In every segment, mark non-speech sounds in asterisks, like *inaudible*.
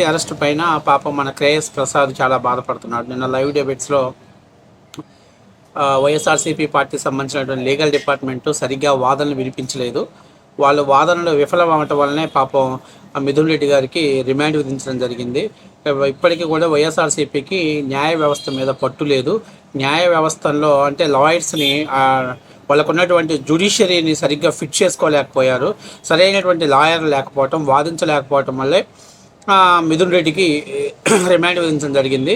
Arrest పైన పాపం మన క్రేయస్ ప్రసాద్ చాలా బాధపడుతున్నాడు. నిన్న లైవ్ డెబిట్స్లో వైఎస్ఆర్సీపీ పార్టీకి సంబంధించినటువంటి లీగల్ డిపార్ట్మెంట్ సరిగ్గా వాదనలు వినిపించలేదు. వాళ్ళు వాదనలు విఫలమవటం వల్లనే పాపం ఆ మిథున్ రెడ్డి గారికి రిమాండ్ విధించడం జరిగింది. ఇప్పటికీ కూడా వైఎస్ఆర్సీపీకి న్యాయ వ్యవస్థ మీద పట్టు లేదు. న్యాయ వ్యవస్థలో అంటే లాయర్స్ని వాళ్ళకు ఉన్నటువంటి జ్యుడిషియరీని సరిగ్గా ఫిట్ చేసుకోలేకపోయారు. సరైనటువంటి లాయర్ లేకపోవటం వాదించలేకపోవటం వల్లే మిథున్ రెడ్డికి *clears throat* రిమాండ్ విధించడం జరిగింది.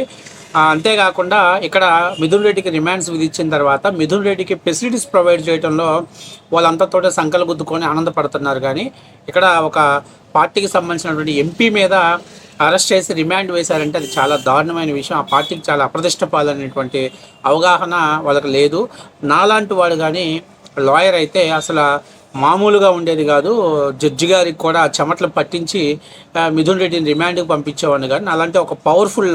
అంతేకాకుండా ఇక్కడ మిథున్ రెడ్డికి రిమాండ్స్ విధించిన తర్వాత మిథున్ రెడ్డికి ఫెసిలిటీస్ ప్రొవైడ్ చేయడంలో వాళ్ళంతతో సంకలు గుద్దుకొని ఆనందపడుతున్నారు. కానీ ఇక్కడ ఒక పార్టీకి సంబంధించినటువంటి ఎంపీ మీద అరెస్ట్ చేసి రిమాండ్ వేశారంటే అది చాలా దారుణమైన విషయం. ఆ పార్టీకి చాలా అప్రదిష్ట పాలనేటువంటి అవగాహన వాళ్ళకి లేదు. నాలాంటి వాడు కానీ లాయర్ అయితే అసలు మామూలుగా ఉండేది కాదు. జడ్జి గారికి కూడా చెమటలు పట్టించి మిథున్ రెడ్డిని రిమాండ్కి పంపించేవాడిని కానీ అలాంటి ఒక పవర్ఫుల్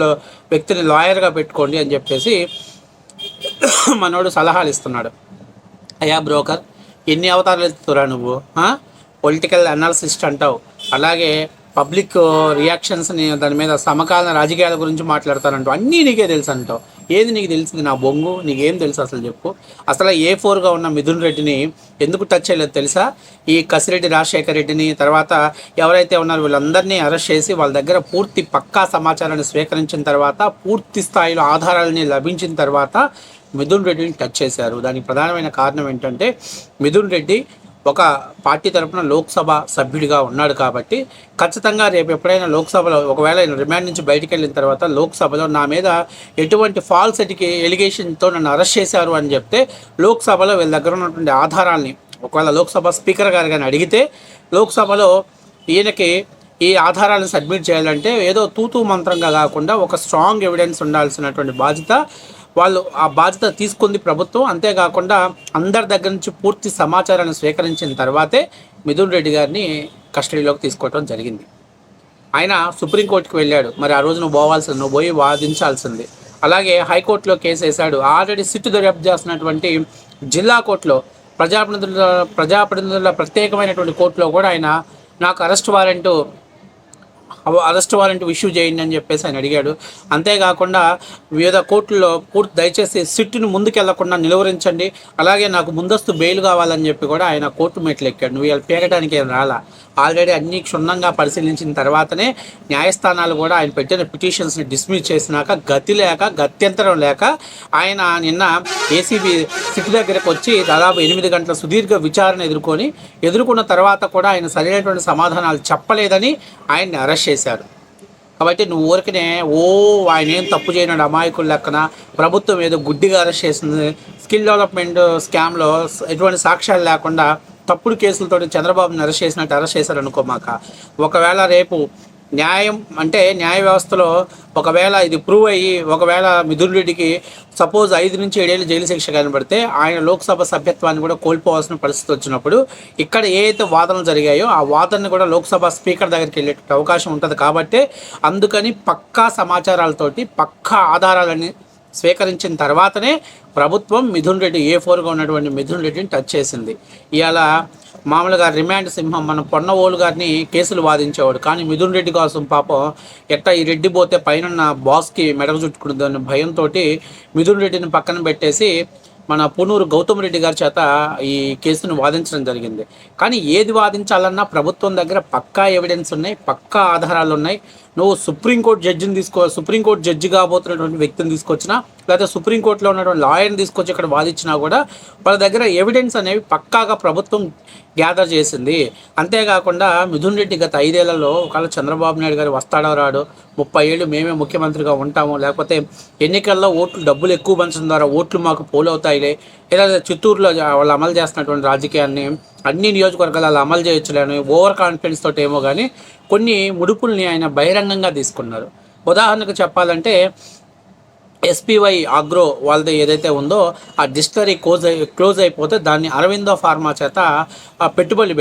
వ్యక్తిని లాయర్గా పెట్టుకోండి అని చెప్పేసి మనోడు సలహాలు ఇస్తున్నాడు. అయ్యా బ్రోకర్ ఎన్ని అవతారాలు ఎత్తుతురా నువ్వు? పొలిటికల్ అనాలిసిస్ట్ అంటావు. అలాగే పబ్లిక్ రియాక్షన్స్ని దాని మీద సమకాలీన రాజకీయాల గురించి మాట్లాడతానంటావు అన్నీ నీకే తెలుసు అంటావు ఏది నీకు తెలిసింది? నా బొంగు. నీకేం తెలుసు అసలు చెప్పు. అసలు ఏ ఫోర్గా ఉన్న మిథున్ రెడ్డిని ఎందుకు టచ్ చేయలేదు తెలుసా? ఈ కసిరెడ్డి రాజశేఖర్ రెడ్డిని తర్వాత ఎవరైతే ఉన్నారో వీళ్ళందరినీ అరెస్ట్ చేసి వాళ్ళ దగ్గర పూర్తి పక్కా సమాచారాన్ని స్వీకరించిన తర్వాత పూర్తి స్థాయిలో ఆధారాలని లభించిన తర్వాత మిథున్ రెడ్డిని టచ్ చేశారు. దానికి ప్రధానమైన కారణం ఏంటంటే మిథున్ రెడ్డి ఒక పార్టీ తరపున లోక్సభ సభ్యుడిగా ఉన్నాడు కాబట్టి ఖచ్చితంగా రేపు ఎప్పుడైనా లోక్సభలో ఒకవేళ రిమాండ్ నుంచి బయటికి వెళ్ళిన తర్వాత లోక్సభలో నా మీద ఎటువంటి ఫాల్స్ ఎటికి ఎలిగేషన్తో నన్ను అరెస్ట్ చేశారు అని చెప్తే లోక్సభలో వీళ్ళ దగ్గర ఉన్నటువంటి ఆధారాల్ని ఒకవేళ లోక్సభ స్పీకర్ గారు కానీ అడిగితే లోక్సభలో ఈయనకి ఈ ఆధారాలను సబ్మిట్ చేయాలంటే ఏదో తూతూ మంత్రంగా కాకుండా ఒక స్ట్రాంగ్ ఎవిడెన్స్ ఉండాల్సినటువంటి బాధ్యత వాళ్ళు ఆ బాధ్యత తీసుకుంది ప్రభుత్వం. అంతేకాకుండా అందరి దగ్గర నుంచి పూర్తి సమాచారాన్ని స్వీకరించిన తర్వాతే మిథున్ రెడ్డి గారిని కస్టడీలోకి తీసుకోవడం జరిగింది. ఆయన సుప్రీంకోర్టుకి వెళ్ళాడు. మరి ఆ రోజు నువ్వు పోవాల్సింది నువ్వు పోయి వాదించాల్సింది. అలాగే హైకోర్టులో కేసు వేశాడు. ఆల్రెడీ సిట్టు దర్యాప్తు చేస్తున్నటువంటి జిల్లా కోర్టులో ప్రజాప్రతినిధుల ప్రజాప్రతినిధుల ప్రత్యేకమైనటువంటి కోర్టులో కూడా ఆయన నాకు arrest warrant arrest warrant issue చేయండి అని చెప్పేసి ఆయన అడిగాడు. అంతేకాకుండా వివిధ కోర్టుల్లో పూర్తి దయచేసి సిట్టును ముందుకెళ్ళకుండా నిలువరించండి. అలాగే నాకు ముందస్తు బెయిల్ కావాలని చెప్పి కూడా ఆయన కోర్టు మెట్లు ఎక్కాడు నువ్వు వీళ్ళు పేగడానికి ఏం రాలా? ఆల్రెడీ అన్ని క్షుణ్ణంగా పరిశీలించిన తర్వాతనే న్యాయస్థానాలు కూడా ఆయన పెట్టిన పిటిషన్స్ని డిస్మిస్ చేసినాక గతి లేక గత్యంతరం లేక ఆయన నిన్న ఏసీబీ సిట్ దగ్గరకు వచ్చి దాదాపు ఎనిమిది గంటల సుదీర్ఘ విచారణ ఎదుర్కొని ఎదుర్కొన్న తర్వాత కూడా ఆయన సరైనటువంటి సమాధానాలు చెప్పలేదని ఆయన్ని అరెస్ట్ చేశారు. కాబట్టి నువ్వు ఊరికనే ఓ ఆయన ఏం తప్పు చేయనాడు అమాయకుల లెక్కన ప్రభుత్వం ఏదో గుడ్డిగా అరెస్ట్ చేసింది స్కిల్ డెవలప్మెంట్ స్కామ్లో ఎటువంటి సాక్ష్యాలు లేకుండా తప్పుడు కేసులతో చంద్రబాబుని అరెస్ట్ చేసినట్టు అరెస్ట్ చేశారు అనుకోమాక ఒకవేళ రేపు న్యాయం అంటే న్యాయ వ్యవస్థలో ఒకవేళ ఇది ప్రూవ్ అయ్యి ఒకవేళ మిథున్ రెడ్డికి సపోజ్ ఐదు నుంచి ఏడేళ్ళు జైలు శిక్ష కనబడితే ఆయన లోక్సభ సభ్యత్వాన్ని కూడా కోల్పోవాల్సిన పరిస్థితి వచ్చినప్పుడు ఇక్కడ ఏ అయితే వాదనలు జరిగాయో ఆ వాదనని కూడా లోక్సభ స్పీకర్ దగ్గరికి వెళ్ళే అవకాశం ఉంటుంది కాబట్టి అందుకని పక్కా సమాచారాలతోటి పక్కా ఆధారాలని స్వీకరించిన తర్వాతనే ప్రభుత్వం మిథున్ రెడ్డి ఏ ఫోర్గా ఉన్నటువంటి మిథున్ రెడ్డిని టచ్ చేసింది. ఇవాళ మామూలుగా రిమాండ్ సింహం మన పొన్నవోలు గారిని కేసులు వాదించేవాడు. కానీ మిథున్ రెడ్డి కోసం పాపం ఎట్టా ఈ రెడ్డి పోతే పైన బాస్కి మెడకు చుట్టుకుంటుందన్న భయంతో మిథున్ రెడ్డిని పక్కన పెట్టేసి మన పునూరు గౌతమ్ రెడ్డి గారి చేత ఈ కేసును వాదించడం జరిగింది. కానీ ఏది వాదించాలన్నా ప్రభుత్వం దగ్గర పక్కా ఎవిడెన్స్ ఉన్నాయి పక్కా ఆధారాలు ఉన్నాయి. నువ్వు సుప్రీంకోర్టు జడ్జిని తీసుకో సుప్రీంకోర్టు జడ్జి కాబోతున్నటువంటి వ్యక్తిని తీసుకొచ్చినా లేకపోతే సుప్రీంకోర్టులో ఉన్నటువంటి లాయర్ని తీసుకొచ్చి ఇక్కడ వాదించినా కూడా వాళ్ళ దగ్గర ఎవిడెన్స్ అనేవి పక్కాగా ప్రభుత్వం గ్యాదర్ చేసింది. అంతేకాకుండా మిథున్ రెడ్డి గత ఐదేళ్ళలో ఒకవేళ చంద్రబాబు నాయుడు గారు వస్తాడో రాడు ముప్పై ఏళ్ళు మేమే ముఖ్యమంత్రిగా ఉంటాము లేకపోతే ఎన్నికల్లో ఓట్లు డబ్బులు ఎక్కువ పంచడం ద్వారా ఓట్లు మాకు పోలవుతాయిలే లేదా చిత్తూరులో వాళ్ళు అమలు చేస్తున్నటువంటి రాజకీయాన్ని అన్ని నియోజకవర్గాలు అమలు చేయొచ్చులేని ఓవర్ కాన్ఫిడెన్స్ తోటి ఏమో కానీ కొన్ని ముడుపుల్ని ఆయన బహిరంగంగా తీసుకున్నారు. ఉదాహరణకు చెప్పాలంటే ఎస్పీవై ఆగ్రో వాళ్ళది ఏదైతే ఉందో ఆ డిస్టరీ క్లోజ్ అయి క్లోజ్ అయిపోతే దాన్ని అరవిందో ఫార్మా చేత ఆ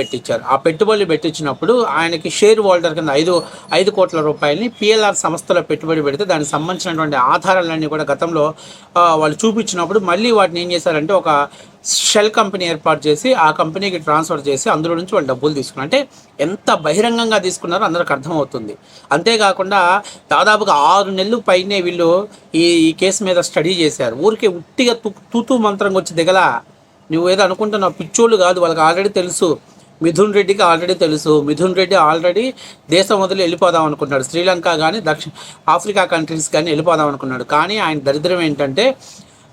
పెట్టించారు. ఆ పెట్టుబడులు పెట్టించినప్పుడు ఆయనకి షేర్ హోల్డర్ కింద ఐదు ఐదు కోట్ల రూపాయలని పిఎల్ఆర్ సంస్థలో పెట్టుబడి పెడితే దానికి సంబంధించినటువంటి ఆధారాలన్నీ కూడా గతంలో వాళ్ళు చూపించినప్పుడు మళ్ళీ వాటిని ఏం చేశారంటే ఒక షెల్ కంపెనీ ఏర్పాటు చేసి ఆ కంపెనీకి ట్రాన్స్ఫర్ చేసి అందులో నుంచి వాళ్ళు డబ్బులు తీసుకున్నారు. అంటే ఎంత బహిరంగంగా తీసుకున్నారో అందరికి అర్థమవుతుంది. అంతేకాకుండా దాదాపుగా ఆరు నెలలు పైనే వీళ్ళు ఈ ఈ కేసు మీద స్టడీ చేశారు. ఊరికే ఉట్టిగా తు తూతూ మంత్రంగా వచ్చి దిగలా నువ్వు ఏదో అనుకుంటున్నావు పిచ్చోళ్ళు కాదు వాళ్ళకి ఆల్రెడీ తెలుసు. మిథున్ రెడ్డికి ఆల్రెడీ తెలుసు. మిథున్ రెడ్డి ఆల్రెడీ దేశం వదిలి వెళ్ళిపోదాం అనుకున్నాడు. శ్రీలంక కానీ దక్షిణ ఆఫ్రికా కంట్రీస్ కానీ వెళ్ళిపోదాం అనుకున్నాడు. కానీ ఆయన దరిద్రం ఏంటంటే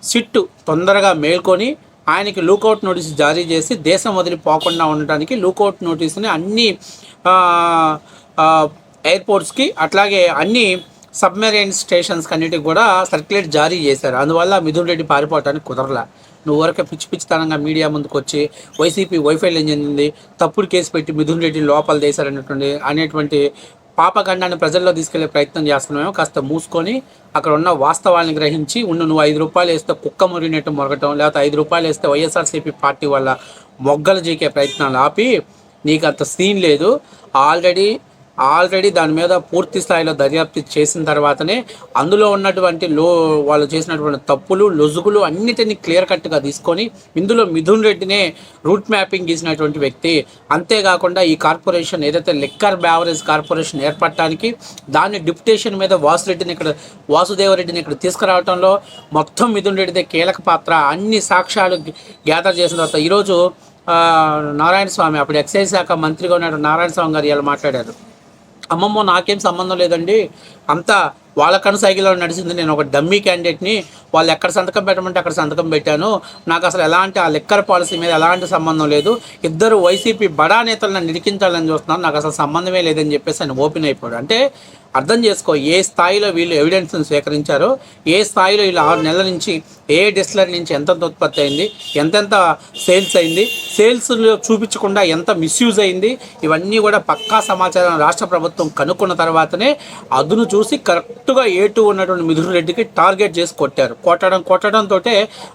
సిట్టు తొందరగా మేల్కొని ఆయనకి లూకౌట్ నోటీస్ జారీ చేసి దేశం వదిలి పోకుండా ఉండటానికి లూకౌట్ నోటీస్ని అన్ని ఎయిర్పోర్ట్స్కి అట్లాగే అన్ని సబ్మెరైన్ స్టేషన్స్ అన్నిటికి కూడా సర్క్యులేట్ జారీ చేశారు. అందువల్ల మిథున్ రెడ్డి పారిపోవటానికి కుదరలా. నువ్వు వరకు పిచ్చి పిచ్చితనంగా మీడియా ముందుకు వచ్చి వైసీపీ వైఫై చెందింది తప్పుడు కేసు పెట్టి మిథున్ రెడ్డి లోపల తీశారనేటువంటి అనేటువంటి పాపగండాన్ని ప్రజల్లో తీసుకెళ్ళే ప్రయత్నం చేస్తున్నామేమో కాస్త మూసుకొని అక్కడ ఉన్న వాస్తవాన్ని గ్రహించి ఉన్న నువ్వు ఐదు రూపాయలు వేస్తే కుక్క మురిగినట్టు మొరగటం లేకపోతే ఐదు రూపాయలు వేస్తే వైఎస్ఆర్సీపీ పార్టీ వల్ల మొగ్గలు జీకే ప్రయత్నాలు ఆపి నీకు అంత సీన్ లేదు. ఆల్రెడీ ఆల్రెడీ దాని మీద పూర్తి స్థాయిలో దర్యాప్తు చేసిన తర్వాతనే అందులో ఉన్నటువంటి లో వాళ్ళు చేసినటువంటి తప్పులు లొజుగులు అన్నిటినీ క్లియర్ కట్గా తీసుకొని ఇందులో మిథున్ రెడ్డినే రూట్ మ్యాపింగ్ గీసినటువంటి వ్యక్తి. అంతేకాకుండా ఈ కార్పొరేషన్ ఏదైతే లిక్కర్ బ్యావరేజ్ కార్పొరేషన్ ఏర్పడటానికి దాన్ని డిప్యుటేషన్ మీద వాసురెడ్డిని ఇక్కడ వాసుదేవరెడ్డిని ఇక్కడ తీసుకురావడంలో మొత్తం మిథున్ రెడ్డిదే కీలక పాత్ర. అన్ని సాక్ష్యాలు గ్యాదర్ చేసిన తర్వాత ఈరోజు నారాయణ స్వామి అప్పుడు ఎక్సైజ్ శాఖ మంత్రిగా ఉన్నాడు నారాయణ స్వామి గారు ఇలా మాట్లాడారు. అమ్మమ్మో నాకేం సంబంధం లేదండి. అంతా వాళ్ళ కనసాగిలో నడిచింది నేను ఒక డమ్మీ క్యాండిడేట్ని. వాళ్ళు ఎక్కడ సంతకం పెట్టమంటే అక్కడ సంతకం పెట్టాను. నాకు అసలు ఎలాంటి ఆ లెక్కర్ పాలసీ మీద ఎలాంటి సంబంధం లేదు. ఇద్దరు వైసీపీ బడా నేతలను నిరికించాలని చూస్తున్నాను. నాకు అసలు సంబంధమే లేదని చెప్పేసి ఆయన ఓపెన్ అయిపోయాడు. అంటే అర్థం చేసుకో ఏ స్థాయిలో వీళ్ళు ఎవిడెన్స్ని సేకరించారో ఏ స్థాయిలో వీళ్ళు ఆరు నెలల నుంచి ఏ డిస్టిలర్ నుంచి ఎంతెంత ఉత్పత్తి అయింది ఎంతెంత సేల్స్ అయింది సేల్స్లో చూపించకుండా ఎంత మిస్యూజ్ అయింది ఇవన్నీ కూడా పక్కా సమాచారం రాష్ట్ర ప్రభుత్వం కనుక్కున్న తర్వాతనే అదును చూసి కరెక్ట్గా ఏ టూ ఉన్నటువంటి మిథున్ రెడ్డికి టార్గెట్ చేసి కొట్టారు. కొట్టడం కొట్టడంతో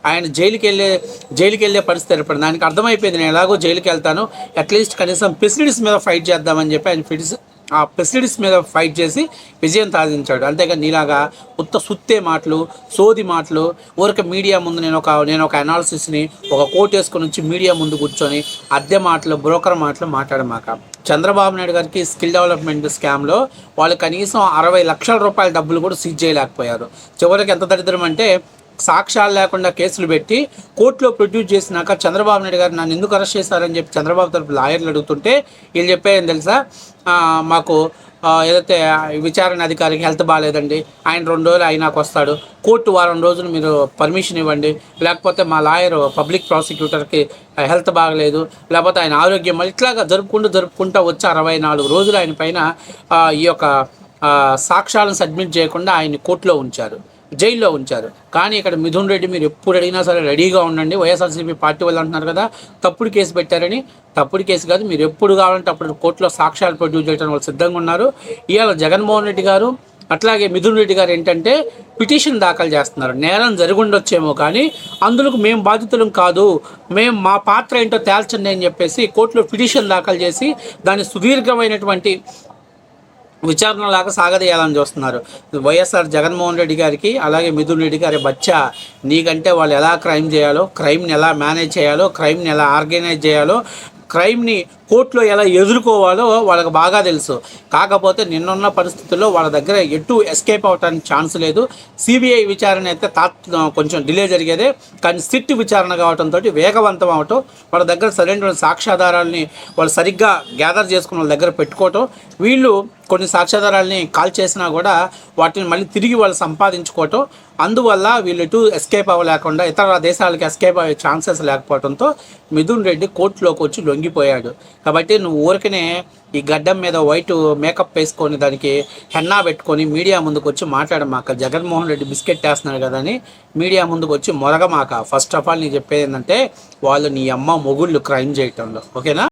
ఆయన జైలుకి వెళ్ళే జైలుకి వెళ్ళే పరిస్థితి ఏర్పడింది. దానికి అర్థమైపోయింది నేను ఎలాగో జైలుకి వెళ్తాను అట్లీస్ట్ కనీసం ఫెసిలిటీస్ మీద ఫైట్ చేద్దామని చెప్పి ఆయన ఫిటిస్ ఆ ఫెసిలిటీస్ మీద ఫైట్ చేసి విజయం సాధించాడు. అంతేగా నీలాగా ఉత్త సుత్తే మాటలు సోది మాటలు ఊరిక మీడియా ముందు నేను ఒక నేను ఒక అనాలిసిస్ని ఒక కోట్ వేసుకొని వచ్చి మీడియా ముందు కూర్చొని అద్దె మాటలు బ్రోకర్ మాటలు మాట్లాడమాక. చంద్రబాబు నాయుడు గారికి స్కిల్ డెవలప్మెంట్ స్కామ్లో వాళ్ళు కనీసం అరవై లక్షల రూపాయల డబ్బులు కూడా సీజ్ చేయలేకపోయారు. చివరికి ఎంత దరిద్రం అంటే సాక్ష్యాలు లేకుండా కేసులు పెట్టి కోర్టులో ప్రొడ్యూస్ చేసినాక చంద్రబాబు నాయుడు గారు నన్ను ఎందుకు అరెస్ట్ చేశారని చెప్పి చంద్రబాబు తరపు లాయర్లు అడుగుతుంటే వీళ్ళు చెప్పేది తెలుసా? మాకు ఏదైతే విచారణ అధికారికి హెల్త్ బాగాలేదండి ఆయన రెండు రోజులు అయినాకు వస్తాడు. కోర్టు వారం రోజులు మీరు పర్మిషన్ ఇవ్వండి. లేకపోతే మా లాయర్ పబ్లిక్ ప్రాసిక్యూటర్కి హెల్త్ బాగలేదు. లేకపోతే ఆయన ఆరోగ్యం మళ్ళీ ఇట్లాగా జరుపుకుంటూ జరుపుకుంటూ వచ్చి అరవై నాలుగు రోజులు ఆయన పైన ఈ యొక్క సాక్ష్యాలను సబ్మిట్ చేయకుండా ఆయన్ని కోర్టులో ఉంచారు. జైల్లో ఉంచారు. కానీ ఇక్కడ మిథున్ రెడ్డి మీరు ఎప్పుడు అడిగినా సరే రెడీగా ఉండండి. వైఎస్ఆర్సీపీ పార్టీ వాళ్ళు అంటున్నారు కదా తప్పుడు కేసు పెట్టారని. తప్పుడు కేసు కాదు మీరు ఎప్పుడు కావాలంటే అప్పుడు కోర్టులో సాక్ష్యాలు ప్రొడ్యూస్ చేయడం వాళ్ళు సిద్ధంగా ఉన్నారు. ఇవాళ జగన్మోహన్ రెడ్డి గారు అట్లాగే మిథున్ రెడ్డి గారు ఏంటంటే పిటిషన్ దాఖలు చేస్తున్నారు. నేరం జరుగుండొచ్చేమో కానీ అందులోకి మేము బాధితులం కాదు. మేము మా పాత్ర ఏంటో తేల్చండి అని చెప్పేసి కోర్టులో పిటిషన్ దాఖలు చేసి దాని సుదీర్ఘమైనటువంటి విచారణలాగా సాగదీయాలని చూస్తున్నారు. వైఎస్ఆర్ జగన్మోహన్ రెడ్డి గారికి అలాగే మిథున్ రెడ్డి గారి బచ్చా నీకంటే వాళ్ళు ఎలా క్రైమ్ చేయాలో క్రైమ్ని ఎలా మేనేజ్ చేయాలో క్రైమ్ని ఎలా ఆర్గనైజ్ చేయాలో క్రైమ్ని కోర్టులో ఎలా ఎదుర్కోవాలో వాళ్ళకి బాగా తెలుసు. కాకపోతే నిన్నున్న పరిస్థితుల్లో వాళ్ళ దగ్గర ఎటు ఎస్కేప్ అవడానికి ఛాన్స్ లేదు. సిబిఐ విచారణ అయితే తాత్ కొంచెం డిలే జరిగేదే. కానీ సిట్ విచారణ కావడంతో వేగవంతం అవటం వాళ్ళ దగ్గర సరైన సాక్ష్యాధారాలని వాళ్ళు సరిగ్గా గ్యాదర్ చేసుకున్న వాళ్ళ దగ్గర పెట్టుకోవటం వీళ్ళు కొన్ని సాక్ష్యాధారాలని కాల్ చేసినా కూడా వాటిని మళ్ళీ తిరిగి వాళ్ళు సంపాదించుకోవటం అందువల్ల వీళ్ళు ఇటు ఎస్కేప్ అవ్వలేకుండా ఇతర దేశాలకు ఎస్కేప్ అయ్యే ఛాన్సెస్ లేకపోవడంతో మిథున్ రెడ్డి కోర్టులోకి వచ్చి లొంగిపోయాడు. కాబట్టి నువ్వు ఊరికనే ఈ గడ్డం మీద వైట్ మేకప్ వేసుకొని దానికి హెన్నా పెట్టుకొని మీడియా ముందుకు వచ్చి మాట్లాడమాక. జగన్మోహన్ రెడ్డి బిస్కెట్ వేస్తున్నాడు కదా అని మీడియా ముందుకు వచ్చి మొరగమాక. ఫస్ట్ ఆఫ్ ఆల్ నేను చెప్పేది ఏంటంటే వాళ్ళు నీ అమ్మ మొగుళ్ళు క్రైమ్ చేయటంలో. ఓకేనా?